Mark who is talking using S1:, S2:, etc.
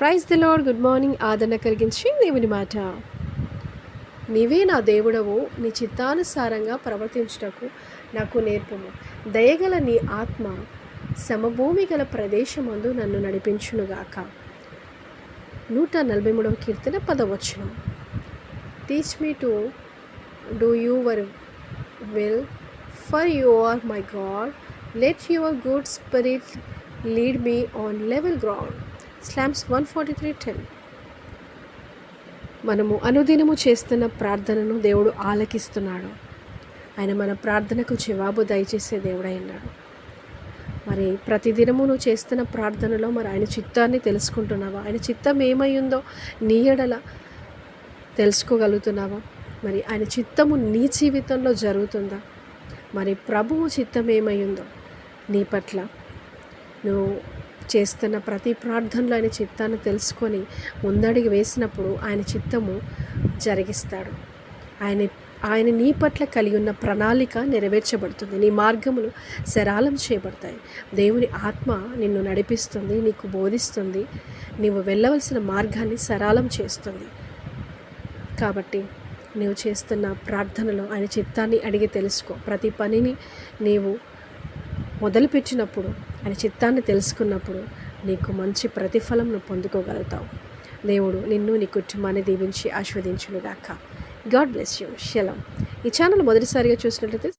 S1: Praise the Lord good morning. ఆదరణ కలిగించి దేవుని మాట. నీవే నా దేవుడవు నీ చిత్తానుసారంగా ప్రవర్తించుటకు నాకు నేర్పము. దయగల నీ ఆత్మ సమభూమి గల ప్రదేశమందు నన్ను నడిపించునుగాక. నూట నలభై మూడవ కీర్తన పదవచనం. Teach me to do your will for your my God let your good spirit lead me on level ground Psalms one forty three ten. మనము అనుదినము చేస్తున్న ప్రార్థనను దేవుడు ఆలకిస్తున్నాడు. ఆయన మన ప్రార్థనకు జవాబు దయచేసే దేవుడై ఉన్నాడు. మరి ప్రతిదినము నువ్వు చేస్తున్న ప్రార్థనలో మరి ఆయన చిత్తాన్ని తెలుసుకుంటున్నావా? ఆయన చిత్తం ఏమై ఉందో నీ ఎడల తెలుసుకోగలుగుతున్నావా? మరి ఆయన చిత్తము నీ జీవితంలో జరుగుతుందా? మరి ప్రభువు చిత్తం ఏమై ఉందో నీ పట్ల నువ్వు చేస్తున్న ప్రతి ప్రార్థనలో ఆయన చిత్తాన్ని తెలుసుకొని ముందడిగి వేసినప్పుడు ఆయన చిత్తము జరిగిస్తాడు. ఆయన ఆయన నీ పట్ల కలిగి ఉన్న ప్రణాళిక నెరవేర్చబడుతుంది. నీ మార్గములు సరాలం చేయబడతాయి. దేవుని ఆత్మ నిన్ను నడిపిస్తుంది నీకు బోధిస్తుంది నీవు వెళ్ళవలసిన మార్గాన్ని సరాలం చేస్తుంది. కాబట్టి నీవు చేస్తున్న ప్రార్థనలో ఆయన చిత్తాన్ని అడిగి తెలుసుకో. ప్రతి పనిని నీవు మొదలుపెట్టినప్పుడు ఆయన చిత్తాన్ని తెలుసుకున్నప్పుడు నీకు మంచి ప్రతిఫలం నువ్వు పొందుకోగలుగుతావు. దేవుడు నిన్ను నీ కుటుంబాన్ని దీవించి ఆస్వాదించునుగాక గాడ్ బ్లెస్ యూ. శలం. ఈ ఛానల్ మొదటిసారిగా చూసినట్లయితే